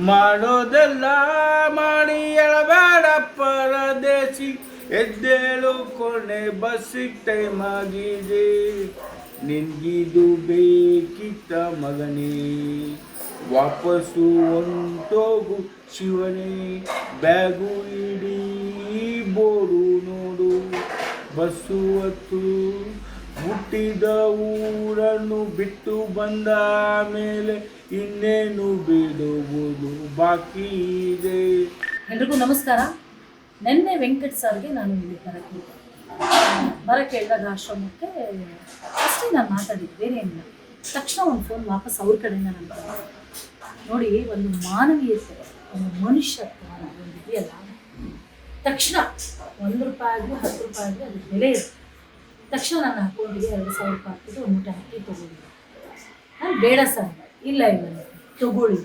ಮಾಡೋದೆಲ್ಲ ಮಾಡಿ ಎಳಬೇಡ ಪರದೇಶಿ. ಎದ್ದೇಳು ಕೊನೆ ಬಸ್ಸಿಗೆ ಟೈಮ್ ಆಗಿದೆ ನಿನ್ಗಿದು ಬೇಕಿತ್ತ ಮಗನೇ. ವಾಪಸ್ಸು ಹೊಂಟೋಗು ಶಿವನೇ. ಬ್ಯಾಗು ಇಡೀ ಬೋಡು ನೋಡು. ಬಸ್ಸು ಹೊತ್ತು ಹುಟ್ಟಿದ ಊರನ್ನು ಬಿಟ್ಟು ಬಂದ ಮೇಲೆ ಇನ್ನೇನು ಬಿಡುವುದು ಬಾಕಿ ಇದೆ? ಎಲ್ರಿಗೂ ನಮಸ್ಕಾರ. ನಿನ್ನೆ ವೆಂಕಟ್ ಸರ್ಗೆ ನಾನು ಇಲ್ಲಿ ಬರಕ್ಕೆ ಬರಕ್ಕೆ ಹೇಳಿದಾಗ ಆಶ್ರಮಕ್ಕೆ ಅಷ್ಟೇ ನಾನು ಮಾತಾಡಿದ್ದು, ಬೇರೆ ಏನಿಲ್ಲ. ತಕ್ಷಣ ಒಂದು ಫೋನ್ ವಾಪಸ್ ಅವ್ರ ಕಡೆಯಿಂದ ನಾನು ಬಂದೆ. ನೋಡಿ, ಒಂದು ಮಾನವೀಯತೆ, ಒಂದು ಮನುಷ್ಯತ್ವ ಒಂದು ಇದೆಯಲ್ಲ? ತಕ್ಷಣ ಒಂದು ರೂಪಾಯಿ ಆಗಲಿ, ಹತ್ತು ರೂಪಾಯಿ ಆಗಲಿ, ಅದು ಬೆಲೆ ಇದೆ ತಕ್ಷಣ ನನ್ನ ಅಕೌಂಟಿಗೆ ಎರಡು ಸಾವಿರ ರೂಪಾಯಿ ಹಾಕಿದ್ರೆ ಒಂದು ಮೂಟೆ ಹಾಕಿ ತೊಗೊಂಡು ನಾನು ಬೇಡ ಸರ್ ಇಲ್ಲ ಇಲ್ಲ ತಗೊಳ್ಳಿ.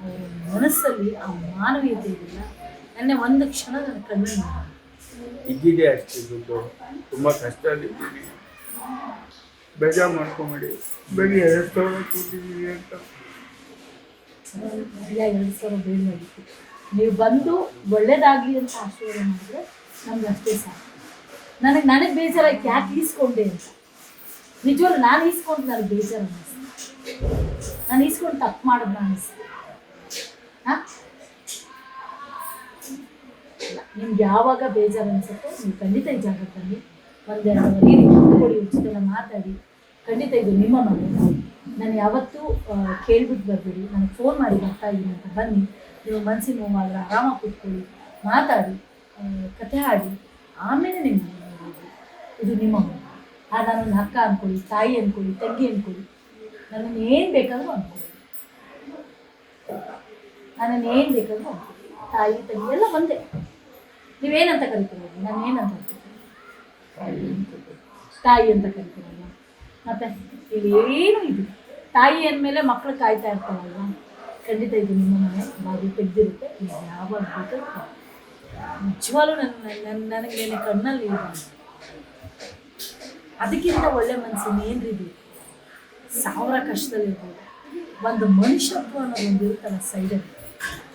ಅವರ ಮನಸ್ಸಲ್ಲಿ ಆ ಮಾನವೀಯತೆ ಇದೆಯಲ್ಲ ನನ್ನ ಒಂದು ಕ್ಷಣ ನನ್ನ ಕಣ್ಣು ಇದ್ದಿದೆ ಅಷ್ಟೇ ದುಡ್ಡು. ತುಂಬ ಇದ್ದೀವಿ ಬೇಜಾರು ಮಾಡ್ಕೊಂಬೇಡಿ. ಬರೀ ಎರಡು ಸಾವಿರ ಕೊಟ್ಟಿದ್ದೀವಿ ಅಂತ. ಇಲ್ಲ ಎರಡು ಸಾವಿರ ಬೇಡ ನೀವು ಬಂದು ಒಳ್ಳೇದಾಗಲಿ ಅಂತ ಆಶೀರ್ವಾದ ಮಾಡಿದ್ರೆ ನಮ್ಗೆ ಅಷ್ಟೇ ಸಾಕು. ನನಗೆ ನನಗೆ ಬೇಜಾರಾಗಿ ಯಾಕೆ ಈಸ್ಕೊಂಡೆ ಅಂತ. ನಿಜವಾಗ್ಲು ನಾನು ಈಸ್ಕೊಂಡು ನನಗೆ ಬೇಜಾರು ಅನ್ನಿಸ್ತು ನಾನು ಈಸ್ಕೊಂಡು ತಪ್ಪು ಮಾಡಿದ್ನ ಅನ್ನಿಸ್ತು ಹಾಂ? ನಿಮ್ಗೆ ಯಾವಾಗ ಬೇಜಾರು ಅನಿಸುತ್ತೋ ನೀವು ಖಂಡಿತ ಈ ಜಾಗದಲ್ಲಿ ಒಂದೆರಡು ಕೂತ್ಕೊಳ್ಳಿ ಉಚಿತೆಲ್ಲ ಮಾತಾಡಿ. ಖಂಡಿತ ಇದು ನಿಮ್ಮ ಮನೆ. ನಾನು ಯಾವತ್ತೂ ಕೇಳ್ಬಿಟ್ಟು ಬರ್ಬೇಡಿ. ನನಗೆ ಫೋನ್ ಮಾಡಿ ಬರ್ತಾ ಇದ್ದೀನಿ ಅಂತ ಬನ್ನಿ. ನೀವು ಮನಸ್ಸಿನ ನೋವಾದ್ರೆ ಆರಾಮಾಗಿ ಕೂತ್ಕೊಳ್ಳಿ. ಮಾತಾಡಿ ಕತೆ ಆಡಿ ಆಮೇಲೆ ನಿಮ್ಮ. ಇದು ನಿಮ್ಮ ಆ ನನ್ನನ್ನು ಅಕ್ಕ ಅಂದ್ಕೊಳ್ಳಿ ತಾಯಿ ಅಂದ್ಕೊಳ್ಳಿ ತಂಗಿ ಅಂದ್ಕೊಳ್ಳಿ ನನ್ನನ್ನು ಏನು ಬೇಕಾದರೂ ಅಂದ್ಕೊಳ್ಳಿ ನನ್ನನ್ನು ಏನು ಬೇಕಾದರೂ ಅಂದ್ಕೊಳ್ಳಿ ತಾಯಿ, ತಂಗಿ ಎಲ್ಲ ಒಂದೇ. ನೀವೇನಂತ ಕರಿತೀರಲ್ಲ ನಾನು ಏನಂತ ತಾಯಿ ಅಂತ ಕರಿತೀರಲ್ಲ. ಮತ್ತೆ ಇಲ್ಲೇನು ಇದು ತಾಯಿ ಅಂದಮೇಲೆ ಮಕ್ಕಳು ಕಾಯ್ತಾ ಇರ್ತಾರಲ್ವ? ಖಂಡಿತ ಇದು ನಿಮ್ಮ ಮನೆ ಬಾಗಿ ತೆಗೆದಿರುತ್ತೆ ಯಾವ ಬೇಕಾದ್ರೂ ನಿಜವಾಗ್ಲೂ ನನ್ನ ನನ್ನ ನನಗೆ ಕಣ್ಣಲ್ಲಿ ಅದಕ್ಕಿಂತ ಒಳ್ಳೆ ಮನಸ್ಸು ಏನ್ರಿ ಇದು? ಸಾವಿರ ಕಷ್ಟದಲ್ಲಿರ್ಬೋದು ಒಂದು ಮನುಷ್ಯತ್ವ ಅನ್ನೋದು ಒಂದು ಇರುತ್ತಲ್ಲ ಸೈಡಲ್ಲಿ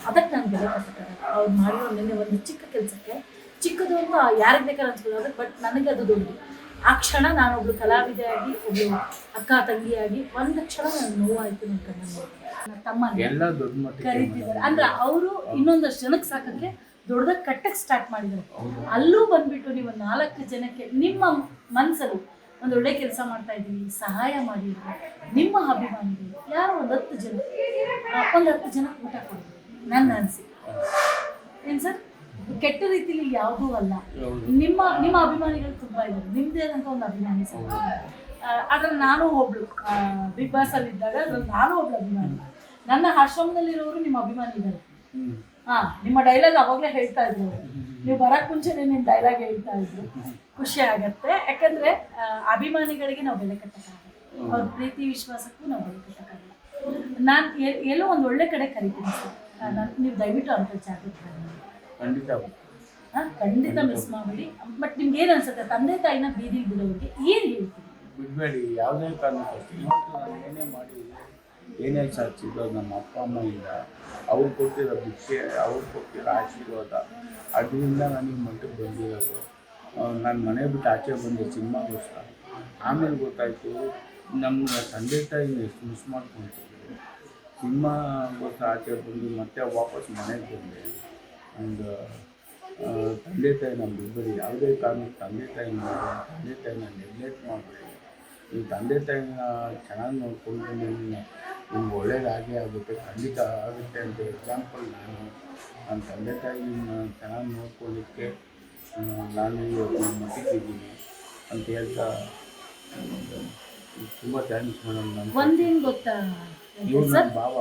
ಅದಕ್ಕೆ ನಾನು ಬೆಲೆ ಕೊಟ್ಟಿದ್ದಾರೆ. ಅವ್ರು ಮಾಡಿರೋ ನಿನ್ನೆ ಒಂದು ಚಿಕ್ಕ ಕೆಲಸಕ್ಕೆ ಚಿಕ್ಕದು ಅಂತ ಯಾರಿಗೆ ಬೇಕಾದ್ರೆ ಅದಕ್ಕೆ ಬಟ್ ನನಗೆ ಅದು ದೊಡ್ಡದು. ಆ ಕ್ಷಣ ನಾನೊಬ್ಳು ಕಲಾವಿದೆಯಾಗಿ ಒಬ್ಳು ಅಕ್ಕ ತಂಗಿಯಾಗಿ ಒಂದು ಕ್ಷಣ ನಾನು ನೋವಾಯಿತು ನನ್ನ ಕಣ್ಣಲ್ಲಿ ನನ್ನ ತಮ್ಮ ಕರೀತಿದ್ದಾರೆ. ಅಂದ್ರೆ ಅವರು ಇನ್ನೊಂದಷ್ಟು ಜನಕ್ಕೆ ಸಾಕಕ್ಕೆ ದೊಡ್ಡದಾಗಿ ಕಟ್ಟಕ್ಕೆ ಸ್ಟಾರ್ಟ್ ಮಾಡಿದ್ದಾರೆ. ಅಲ್ಲೂ ಬಂದ್ಬಿಟ್ಟು ನೀವು ನಾಲ್ಕು ಜನಕ್ಕೆ ನಿಮ್ಮ ಮನಸ್ಸಲ್ಲಿ ಒಂದು ಒಳ್ಳೆ ಕೆಲಸ ಮಾಡ್ತಾ ಇದ್ದೀವಿ ಸಹಾಯ ಮಾಡಿ. ನಿಮ್ಮ ಅಭಿಮಾನಿಗಳು ಯಾರೋ ಒಂದು ಹತ್ತು ಜನ, ಒಂದು ಹತ್ತು ಜನ ಊಟ ಕೊಡಿ, ನನ್ನ ಅನಿಸಿಕೆ. ಏನು ಸರ್? ಕೆಟ್ಟ ರೀತಿಲಿ ಯಾವುದೂ ಅಲ್ಲ. ನಿಮ್ಮ ನಿಮ್ಮ ಅಭಿಮಾನಿಗಳು ತುಂಬ ಇದ್ದಾರೆ. ನಿಮ್ಮದೇ ಆದಂತ ಒಂದು ಅಭಿಮಾನಿ ಸರ್. ಅದ್ರಲ್ಲಿ ನಾನು ಒಬ್ಳು ಬಿಗ್ ಬಾಸ್ ಅಲ್ಲಿ ಇದ್ದಾಗ ನಾನು ಒಬ್ಳು ಅಭಿಮಾನಿ. ನನ್ನ ಆಶ್ರಮದಲ್ಲಿರೋರು ನಿಮ್ಮ ಅಭಿಮಾನಿ ಇದ್ದಾರೆ. ಹಾ ನಿಮ್ಮ ಡೈಲಾಗ್ ಅವಾಗಲೇ ಹೇಳ್ತಾ ಇದ್ರು. ನೀವು ಬರಕ್ ಮುಂಚೆನೆ ನಿಮ್ಮ ಡೈಲಾಗ್ ಹೇಳ್ತಾ ಇದ್ರು. ಖುಷಿ ಆಗತ್ತೆ. ಯಾಕಂದ್ರೆ ಅಭಿಮಾನಿಗಳಿಗೆ ನಾವು ಬೆಲೆ ಕಟ್ಟಕ್ಕಾಗಲ್ಲ. ಅವ್ರ ಪ್ರೀತಿ ವಿಶ್ವಾಸಕ್ಕೂ ನಾವು ಬೆಲೆ ಕಟ್ಟಕ್ಕಾಗಲ್ಲ. ನಾನು ಎಲ್ಲೋ ಒಂದು ಒಳ್ಳೆ ಕಡೆ ಕರಿತೀನಿ ಸರ್. ನಾನು ನೀವು ದಯವಿಟ್ಟು ಅಂತ ಬನ್ನಿ ಖಂಡಿತ. ಹಾ, ಖಂಡಿತ ಮಿಸ್ ಮಾಡಬೇಡಿ. ಬಟ್ ನಿಮ್ಗೆ ಏನು ಅನ್ಸುತ್ತೆ? ತಂದೆ ತಾಯಿನ ಬೀದಿಗೆ ಬಿಡೋದಕ್ಕೆ ಏನು ಹೇಳ್ತೀನಿ ಬಿಡಬೇಡಿ. ಯಾವುದೇ ಕಾರಣ ಏನೇ ಮಾಡಿ ಏನೇ ಸಾಧಿಸಿದ್ರು ನಮ್ಮ ಅಪ್ಪ, ಅಮ್ಮ ಇಲ್ಲ. ಅವ್ರು ಕೊಟ್ಟಿರೋ ಭಿಕ್ಷೆ, ಅವ್ರು ಕೊಟ್ಟಿರೋ ಆಶೀರ್ವಾದ, ಅದರಿಂದ ನನಗೆ ಮಟ್ಟಕ್ಕೆ ಬಂದಿರೋದು. ನಾನು ಮನೆ ಬಿಟ್ಟು ಆಚೆ ಬಂದೆ ಸಿನಿಮಾಗೋಸ್ಕರ. ಆಮೇಲೆ ಗೊತ್ತಾಯಿತು ನಮ್ಮ ತಂದೆ ತಾಯಿ ಎಷ್ಟು ಮಿಸ್ ಮಾಡ್ಕೊಳ್ತೀವಿ ಸಿನಿಮಾಗೋಸ್ಕರ ಆಚೆ ಬಂದು ಮತ್ತೆ ವಾಪಸ್ ಮನೆಗೆ ಬಂದೆ. ಆ್ಯಂಡ್ ತಂದೆ ತಾಯಿ ನಮ್ಮ ಇಬ್ಬರು ಯಾವುದೇ ಕಾರಣಕ್ಕೆ ತಂದೆ ತಾಯಿ ತಂದೆ ತಾಯಿನ ನೆಗ್ಲೆಕ್ಟ್ ಮಾಡಬೇಡಿ ಈ ತಂದೆ ತಾಯಿನ ಚೆನ್ನಾಗಿ ನೋಡ್ಕೊಂಡು ನಿಮ್ಗೆ ಒಳ್ಳೇದಾಗೇ ಆಗುತ್ತೆ ಖಂಡಿತ ಆಗುತ್ತೆ ಅಂತ ಎಕ್ಸಾಂಪಲ್ ನಾನು. ನನ್ನ ತಂದೆ ತಾಯಿನ ಚೆನ್ನಾಗಿ ನೋಡ್ಕೊಳ್ಳಿಕ್ಕೆ ನಾನು ಇವತ್ತು ಮಟ್ಟಿದ್ದೀನಿ ಅಂತ ಹೇಳ್ತಾ ತುಂಬ ಥ್ಯಾಂಕ್ಸ್ ಮೇಡಮ್ ನನ್ನ ಒಂದೇನು ಗೊತ್ತಾ? ಇವ್ರು ಸರ್? ನನ್ನ ಭಾವ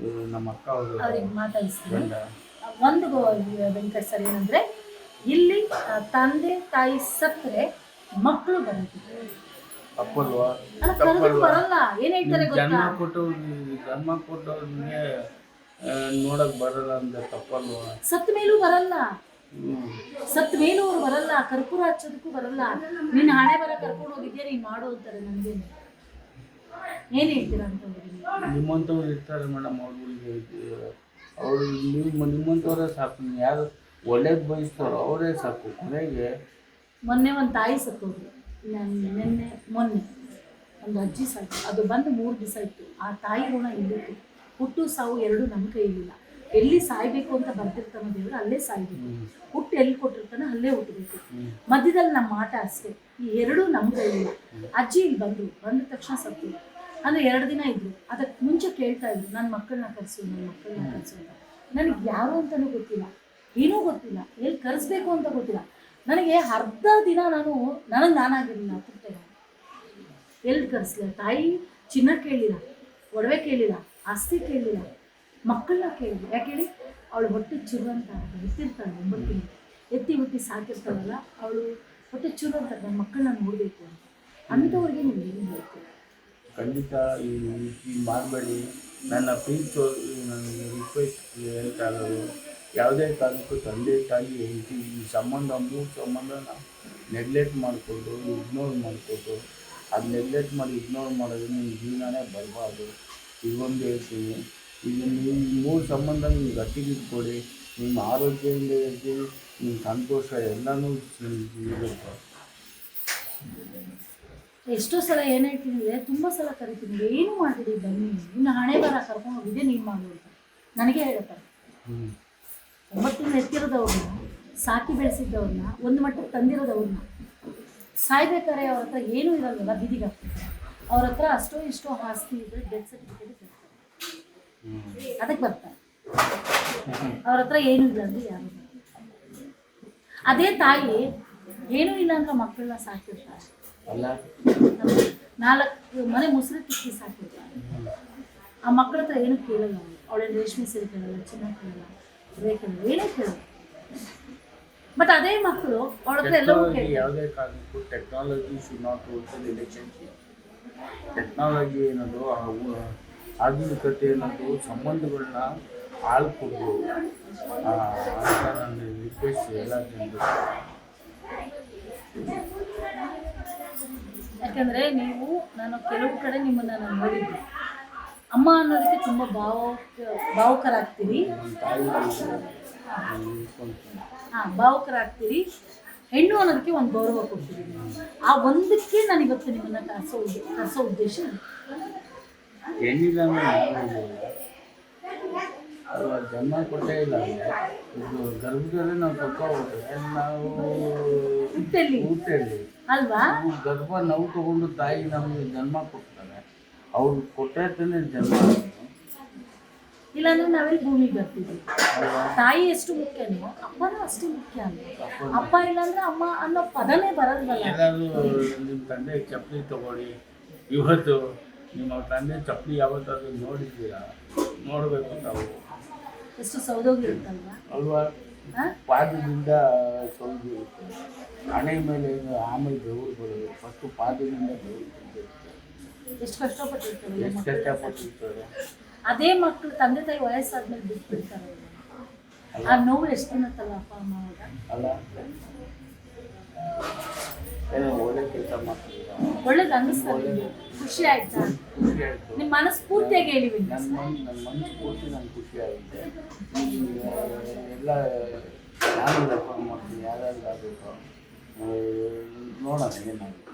ಇವ್ರು ನಮ್ಮ ಅಕ್ಕ ಅವರು. ಅವ್ರಿಗೆ ಮಾತಾಡಿಸ್ತೀನಿ. ಗಂಡ. ಒಂದು ವೆಂಕಟ ಸರ್ ಏನಂದ್ರೆ ಇಲ್ಲಿ ತಂದೆ ತಾಯಿ ಸತ್ತರೆ ಮಕ್ಕಳು ಬರೋದಿಲ್ಲ. ತಪ್ಪಲ್ವಾ? ಅಲ್ಲ ಬರಲ್ಲ. ಏನ್ ಹೇಳ್ತಾರೆ ಜನ್ಮ ಗೊತ್ತಾ? ಕೊಟ್ಟವ್ರು ಜನ್ಮ ಕೊಟ್ಟವ್ರಿಗೆ ನೋಡಕ್ ಬರಲ್ಲ ಅಂದ್ರೆ ತಪ್ಪಲ್ವಾ? ಸತ್ತ ಮೇಲೂ ಬರಲ್ಲ. ಹ್ಮ್. ಸತ್ ಮೇಲೂ ಅವ್ರು ಬರಲ್ಲ. ಕರ್ಪೂರ ಹಚ್ಚೋದಕ್ಕೂ ಬರಲ್ಲ. ನಿನ್ನ ಹಣೆ ಬರ ಕರ್ಕೊಂಡು ಹೋಗಿದ್ಯಾ? ನೀನ್ ಮಾಡು ಅಂತಾರೆ ನನ್ಗೇನು ಏನು ಹೇಳ್ತೀರಾ ಅಂತವ್ರಿಗೆ ನಿಮ್ಮಂಥವ್ರು ಇರ್ತಾರೆ ಮೇಡಮ್ ಅವ್ರಿಗೆ. ಅವರು ನಿಮ್ಮ ನಿಮ್ಮಂಥವ್ರೇ ಸಾಕು. ಯಾರು ಒಳ್ಳೇದು ಬಯಸ್ತಾರೋ ಅವರೇ ಸಾಕು. ಕೊನೆಗೆ ಮೊನ್ನೆ ಒಂದು ತಾಯಿ ಸತ್ತೋದ್ರು. ನಾನು ನಿನ್ನೆ ಮೊನ್ನೆ ಒಂದು ಅಜ್ಜಿ ಸಾಯ್ತು. ಅದು ಬಂದು ಮೂರು ದಿವಸ ಇತ್ತು. ಆ ತಾಯಿ ಋಣ ಇಲ್ಲಿತ್ತು ಹುಟ್ಟು ಸಾವು ಎರಡು ನಮ್ಮ ಕೈಲಿಲ್ಲ. ಎಲ್ಲಿ ಸಾಯ್ಬೇಕು ಅಂತ ಬರ್ತಿರ್ತಾನೋ ದೇವರು ಅಲ್ಲೇ ಸಾಯ್ಬೇಕು. ಹುಟ್ಟು ಎಲ್ಲಿ ಕೊಟ್ಟಿರ್ತಾನೆ ಅಲ್ಲೇ ಹುಟ್ಟಬೇಕು. ಮಧ್ಯದಲ್ಲಿ ನಮ್ಮ ಆಟ ಅಷ್ಟೇ. ಈ ಎರಡೂ ನಮ್ಮ ಕೈಲಿಲ್ಲ. ಅಜ್ಜಿ ಇಲ್ಲಿ ಬಂದರು ಬಂದ ತಕ್ಷಣ ಸತ್ತು. ಅಂದರೆ ಎರಡು ದಿನ ಇದ್ರು. ಅದಕ್ಕೆ ಮುಂಚೆ ಕೇಳ್ತಾ ಇದ್ರು ನನ್ನ ಮಕ್ಕಳನ್ನ ಕರೆಸು ನನ್ನ ಮಕ್ಕಳನ್ನ ಕರೆಸು ಅಂತ. ನನಗೆ ಯಾರು ಅಂತಲೂ ಗೊತ್ತಿಲ್ಲ. ಏನೂ ಗೊತ್ತಿಲ್ಲ. ಎಲ್ಲಿ ಕರೆಸ್ಬೇಕು ಅಂತ ಗೊತ್ತಿಲ್ಲ. ನನಗೆ ಅರ್ಧ ದಿನ ನಾನು ನನಗೆ ನಾನಾಗಿರಲಿಲ್ಲ ತೃಪ್ತಿ ಎಲ್ಲಿ ಕರೆಸ್ಲ, ತಾಯಿ ಚಿನ್ನ ಕೇಳಿಲ್ಲ, ಒಡವೆ ಕೇಳಿಲ್ಲ, ಆಸ್ತಿ ಕೇಳಿಲ್ಲ, ಮಕ್ಕಳನ್ನ ಕೇಳಿ ಯಾಕೆ ಹೇಳಿ? ಅವಳು ಹೊಟ್ಟೆ ಚುರು ಅಂತ ಎತ್ತಿರ್ತಾಳೆ ಒಂಬತ್ತು ಎತ್ತಿ ಹುಟ್ಟಿ ಸಾಕಿರ್ತಾಳಲ್ಲ, ಅವಳು ಹೊಟ್ಟೆ ಚುರು ಅಂತ ನನ್ನ ಮಕ್ಕಳನ್ನ ನೋಡಬೇಕು ಅಂತ. ಅಂಥವ್ರಿಗೆ ನೀವು ಏನು ಬೇಕು ಖಂಡಿತ ಈ ಮಾಡಬೇಡಿ ನನ್ನ ಪ್ರೀತಿ ರಿಕ್ವೆಸ್ಟ್ ಹೇಳ್ತಾ ಇರೋದು ಯಾವುದೇ ಕಾರಣಕ್ಕೂ ತಂದೆ ತಾಯಿ ಹೆಂಡತಿ ಈ ಸಂಬಂಧ ಮೂರು ಸಂಬಂಧನ ನೆಗ್ಲೆಕ್ಟ್ ಮಾಡಿಕೊಂಡು ಇಗ್ನೋರ್ ಮಾಡಿಕೊಂಡು ಅದು ನೆಗ್ಲೆಕ್ಟ್ ಮಾಡಿ ಇಗ್ನೋರ್ ಮಾಡೋದು ನಿಮ್ಮ ಜೀವನನೇ ಬರಬಾರ್ದು. ಇದೊಂದು ಹೇಳ್ತೀನಿ. ಇದು ನೀವು ಮೂರು ಸಂಬಂಧ ನೀವು ಗಟ್ಟಿಗಿಟ್ಕೊಡಿ ನಿಮ್ಮ ಆರೋಗ್ಯದಿಂದ ಇರ್ತೀವಿ ನಿಮ್ಮ ಸಂತೋಷ ಎಲ್ಲನೂ ಇರುತ್ತೆ. ಎಷ್ಟೋ ಸಲ ಏನು ಹೇಳ್ತೀನಿ ಅಂದರೆ ತುಂಬ ಸಲ ಕರಿತೀನಿ ಏನು ಮಾಡಿಬಿಡಿ ಬನ್ನಿ ಇನ್ನು ಹಣೆ ಬರ ಕರ್ಕೊಂಡು ಹೋಗಿದ್ದೆ ನೀನು ಮಾಡು ಅಂತ. ನನಗೆ ಹೇಳ್ತಾರೆ ತಿಂಗಳು ಎತ್ತಿರೋದವ್ರನ್ನ ಸಾಕಿ ಬೆಳೆಸಿದ್ದವ್ರನ್ನ ಒಂದು ಮಟ್ಟಕ್ಕೆ ತಂದಿರೋದವ್ರನ್ನ ಸಾಯ್ಬೇಕಾದ್ರೆ ಅವ್ರ ಹತ್ರ ಏನೂ ಇರೋಲ್ಲ ಬಿದಿಗೆ ಅವ್ರ ಹತ್ರ ಅಷ್ಟೋ ಇಷ್ಟೋ ಆಸ್ತಿ ಇದ್ರೆ ಡೆತ್ ಸರ್ಟಿಫಿಕೇಟ್ ಅದಕ್ಕೆ ಬರ್ತಾರೆ. ಅವ್ರ ಹತ್ರ ಏನೂ ಇಲ್ಲ ಅಂದ್ರೆ ಯಾರು ಅದೇ ತಾಯಿ ಏನೂ ಇಲ್ಲ ಅಂದ್ರೆ ಮಕ್ಕಳನ್ನ ಸಾಕಿರ್ತಾರೆ. ನಾಲ್ಕು ಮನೆ ಮುಸುರು ತಿಕ್ಕಿ ಸಾಕಿರ್ತಾರೆ. ಆ ಮಕ್ಕಳ ಹತ್ರ ಏನು ಕೇಳಲ್ಲ ಅವಳು ಅವಳೇನು ರೇಷ್ಮೆ ಸೀರೆ ಕೇಳಲ್ಲ ಚೆನ್ನಾಗಿ ಕೇಳಲ್ಲ. ಬಟ್ ಅದೇ ಮಕ್ಕಳು ಹತ್ರ ಎಲ್ಲವೂ ಕೇಳ್ತಾರೆ. ಯಾವುದೇ ಕಾರಣಕ್ಕೂ technology should not relationship technology ಏನದು ಆಧುನಿಕತೆ ಅನ್ನೋದು ಸಂಬಂಧಗಳನ್ನ ಆಳ್ಕೊಂಡು ಅಂತ ನನ್ನ ರಿಕ್ವೆಸ್ಟ್ ಎಲ್ಲ ಜನರು ಯಾಕಂದ್ರೆ ನೀವು ನಾನು ಕೆಲವು ಕಡೆ ನಿಮ್ಮನ್ನ ನಾನು ನೋಡಿದ್ದೆ ಅಮ್ಮ ಅನ್ನೋದಕ್ಕೆ ತುಂಬ ಭಾವ ಭಾವುಕರಾಗ್ತೀರಿ. ಹಾ ಭಾವುಕರಾಗ್ತೀರಿ. ಹೆಣ್ಣು ಅನ್ನೋದಕ್ಕೆ ಒಂದು ಗೌರವ ಕೊಡ್ತೀರಿ. ಆ ಒಂದಕ್ಕೆ ನಾನು ಇವತ್ತು ನಿಮ್ಮನ್ನ ಕರೆಸೋ ಕರೆಸೋ ಉದ್ದೇಶ. ಹೆಣ್ಣಿಲ್ಲ ಜನ್ಮ ಕೊಟ್ಟೇ ಇಲ್ಲ ಗರ್ಭದಲ್ಲಿ ನಾವು ಕರ್ಕೋಬೇಕು ನಾವು ಹುಟ್ಟಲ್ಲಿ? ಊಟಲ್ಲಿ ಅಲ್ವಾ? ಗರ್ಭ ನಾವು ತಗೊಂಡು ತಾಯಿ ನಮಗೆ ಜನ್ಮ ಕೊಡ್ತಾರೆ ಅವ್ರು ಕೊಟ್ಟರೆ ಜನ್ಮ. ಇಲ್ಲಾಂದ್ರೆ ನಾವೆಲ್ಲಿ ಭೂಮಿಗೆ ಬರ್ತೀವಿ. ತಾಯಿ ಎಷ್ಟು ಮುಖ್ಯನೋ ಅಪ್ಪನೂ ಅಷ್ಟು ಮುಖ್ಯ ಅಲ್ವ? ಅಪ್ಪ ಇಲ್ಲಾಂದ್ರೆ ಅಮ್ಮ ಅನ್ನೋ ಪದನೇ ಬರಲ್ಲ ಎಲ್ಲಾದರೂ ನಿಮ್ಮ ತಂದೆ ಚಪ್ಪಲಿ ತಗೊಳ್ಳಿ. ಇವತ್ತು ನಿಮ್ಮ ತಂದೆ ಚಪ್ಪಲಿ ಯಾವತ್ತಾದ್ರೂ ನೋಡಿದ್ದೀರಾ? ನೋಡಬೇಕು ತಾವು. ಎಷ್ಟು ಸೌದೋಗಿರುತ್ತಲ್ವಾ? ಅಲ್ವಾ? ಪಾದದಿಂದ ಸೌದಿರುತ್ತೆ ಹಣೆ ಮೇಲೆ ಆಮೇಲೆ ಬೆವರು ಬರೋದು ಫಸ್ಟು ಪಾದದಿಂದ ಬೆವರು ಬಂದಿರುತ್ತೆ ಎಷ್ಟು ಎಷ್ಟು ಕಷ್ಟಪಟ್ಟಿರ್ತಾರೆ. ಅದೇ ಮಕ್ಕಳು ತಂದೆ ತಾಯಿ ವಯಸ್ಸಾದ್ಮೇಲೆ ಬಿಟ್ಬಿಡ್ತಾರೆ ಆ ನೋವು ಎಷ್ಟು ದಿನತ್ತಲ್ಲ ಅಪ್ಪ ಅಮ್ಮ ಅವಾಗ ಅಲ್ಲ. ಏನೋ ಒಳ್ಳೆ ಕೆಲಸ ಮಾಡ್ತಿದ್ದೀರಾ? ಒಳ್ಳೇದು ಅನ್ನಿಸ್ತದೆ? ಖುಷಿ ಆಯ್ತಾ? ಖುಷಿ ಆಯಿತು. ನಿಮ್ಮ ಮನಸ್ಫೂರ್ತಿಯಾಗಿ ಹೇಳಿ ವಿನ್ಯಾಸ. ನನ್ನ ಮನ್ ನನ್ನ ಮನಸ್ಸು ಪೂರ್ತಿ ನಂಗೆ ಖುಷಿ ಎಲ್ಲ ರೆಫರ್ ಮಾಡ್ತೀನಿ ಯಾರ್ಯಾರು ಆಗಬೇಕು. ನೋಡೋಣ ಏನಾಗುತ್ತೆ.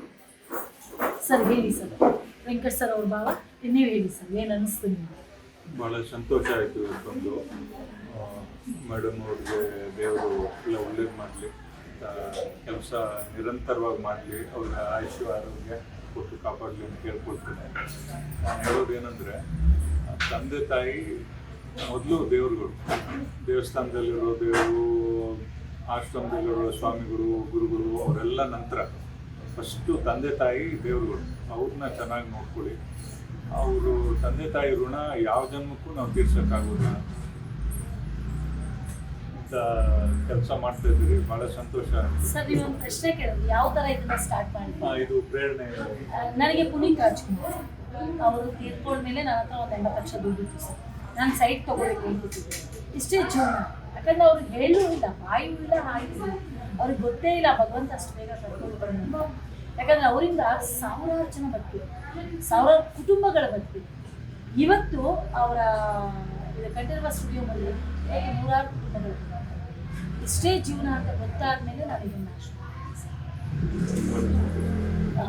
ಸರ್, ಹೇಳಿ ಸರ್. ವೆಂಕಟ್ ಸರ್ ಅವ್ರ ಭಾವ, ನೀವು ಹೇಳಿ ಸರ್, ಏನು ಅನಿಸ್ತು ನಿಮ್ಗೆ? ಭಾಳ ಸಂತೋಷ ಆಯಿತು ಇವತ್ತೊಂದು ಮೇಡಮ್ ಅವ್ರಿಗೆ ದೇವರು ಎಲ್ಲ ಒಳ್ಳೇದು ಮಾಡಲಿ. ಕೆಲಸ ನಿರಂತರವಾಗಿ ಮಾಡಲಿ. ಅವರ ಆಯುಷ್ಯ, ಆರೋಗ್ಯ ಕೊಟ್ಟು ಕಾಪಾಡಲಿ ಅಂತ ಕೇಳ್ಕೊಳ್ತೇನೆ ನಾನು ಹೇಳೋದು ಏನಂದರೆ ತಂದೆ, ತಾಯಿ ಮೊದಲು ದೇವರುಗಳು. ದೇವಸ್ಥಾನದಲ್ಲಿರೋ ದೇವರು, ಆಶ್ರಮದಲ್ಲಿರೋ ಸ್ವಾಮಿಗಳು, ಗುರುಗಳು, ಅವರೆಲ್ಲ ನಂತರ. ಫಸ್ಟು ತಂದೆ ತಾಯಿ ದೇವರುಗಳು. ಅವ್ರನ್ನ ಚೆನ್ನಾಗಿ ನೋಡ್ಕೊಳ್ಳಿ. ಅವರು ತಂದೆ ತಾಯಿ ಋಣ ಯಾವ ಜನ್ಮಕ್ಕೂ ನಾವು ತೀರ್ಸೋಕ್ಕಾಗೋದಿಲ್ಲ. ಅಂತ ಕೆಲಸ ಮಾಡ್ತಾ ಇದ್ದೀರಿ ಬಹಳ ಸಂತೋಷ ಸರ್ ನೀವು ಒಂದು ಪ್ರಶ್ನೆ ಕೇಳೋದು. ಯಾವ ಥರ ಇದನ್ನ ಸ್ಟಾರ್ಟ್ ಮಾಡಿ ಇದು ಪ್ರೇರಣೆ. ನನಗೆ ಪುನೀತ್ ರಾಜ್ಕುಮಾರ್ ಅವರು ತೀರ್ಕೊಂಡ್ಮೇಲೆ ನನ್ನ ಹತ್ರ ಒಂದು ಎಂಬತ್ತು ಲಕ್ಷ ದುಡ್ಡಿತ್ತು ಸರ್. ನಾನು ಸೈಟ್ ತೊಗೊಳಕ್ಕೆ ಹೇಳ್ಬಿಟ್ಟಿದ್ದೆ ಇಷ್ಟೇ ಜೀವನ. ಯಾಕಂದ್ರೆ ಅವ್ರಿಗೆ ಹೇಳೂ ಇಲ್ಲ ಬಾಯೂ ಇಲ್ಲ ಹಾಯೂ ಇಲ್ಲ. ಅವ್ರಿಗೆ ಗೊತ್ತೇ ಇಲ್ಲ ಭಗವಂತ ಅಷ್ಟು ಬೇಗ ಕರ್ಕೊಂಡು ಬಂದ ಯಾಕಂದ್ರೆ ಅವರಿಂದ ಸಾವಿರಾರು ಜನ ಬದುಕಿದ್ರು ಸಾವಿರಾರು ಕುಟುಂಬಗಳ ಬದುಕಿದ್ರು ಇವತ್ತು ಅವರ, ಇದು ಕಂಠೀರವ ಸ್ಟುಡಿಯೋದಲ್ಲಿ ಹೇಗೆ ನೂರಾರು ಕುಟುಂಬಗಳು. ಇಷ್ಟೇ ಜೀವನ ಅಂತ ಗೊತ್ತಾದ್ಮೇಲೆ ನಾನು ಇದನ್ನು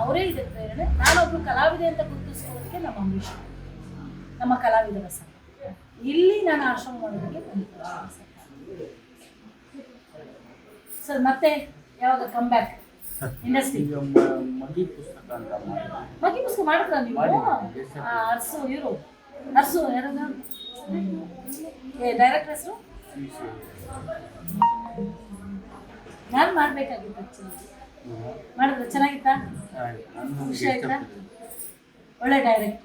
ಅವರೇ ಇದೆ ಪ್ರೇರಣೆ. ನಾನೊಬ್ರು ಕಲಾವಿದೆ ಅಂತ ಗುರುತಿಸ್ಕೊಳ್ಳೋದಕ್ಕೆ ನಮ್ಮ ಅಂಬರೀಷ್ ನಮ್ಮ ಕಲಾವಿದರ ಸಂಘ. ಇಲ್ಲಿ ನಾನು ಆಶ್ರಮ ಮಾಡೋದಕ್ಕೆ ಸರ್, ಮತ್ತೆ ಯಾವಾಗ ಕಮ್ ಬ್ಯಾಕ್ ಇಂಡಸ್ಟ್ರಿ ಈಗ ಮ- ಮಗಿ ಪುಸ್ತಕ ಅಂತ ಮಾಡಿ ಮಗಿ ಪುಸ್ತಕ ಮಾಡಿದ್ರ ನೀವು? ಮಾಡಿದ್ದೀನಿ, yes, sir. ಆ, ಅರ್ಸು ಇವರು. ಅರ್ಸು ಯಾರದ? ಏ ಡೈರೆಕ್ಟರ್ ಹೆಸರು? ನಾನು ಮಾಡಬೇಕಾಗಿತ್ತು ಮಾಡಿದ್ರೆ? ಚೆನ್ನಾಗಿತ್ತಾ? ಖುಷಿ ಆಯ್ತಾ? ಒಳ್ಳೆ ಡೈರೆಕ್ಟ್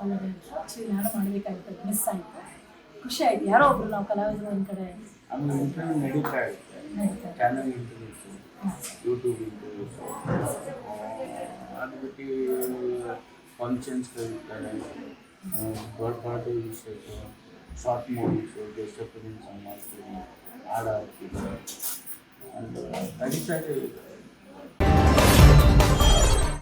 ಒಳ್ಳೆ ಆ್ಯಕ್ಚುಲಿ ನಾನು ಮಾಡಬೇಕಾಗಿತ್ತು ಮಿಸ್ ಆಯಿತು. ಖುಷಿ ಆಯ್ತು. ಯಾರೋ ಒಬ್ರು ನಾವು ಕಲಾವಿದರು ಒಂದು ಕಡೆ. ಆಮೇಲೆ ಇಂಟರ್ವ್ಯೂ ನಡೀತಾ ಇರುತ್ತೆ ನಡೀತಾರೆ ಚಾನಲ್ ಇಂಟರ್ವ್ಯೂಸು ಯೂಟ್ಯೂಬ್ ಇಂಟರ್ವ್ಯೂಸು ಅದು ಬಿಟ್ಟು ಫಂಕ್ಷನ್ಸ್ ಕರೀತಾರೆ birthday ವಿಷಯಸು short movies guest appearance ಮಾಡ್ತೀವಿ ಹಾಡು ಹಾಡ್ತೀವಿ ಅದು ನಡೀತಾ ಇದೆ ಈಗ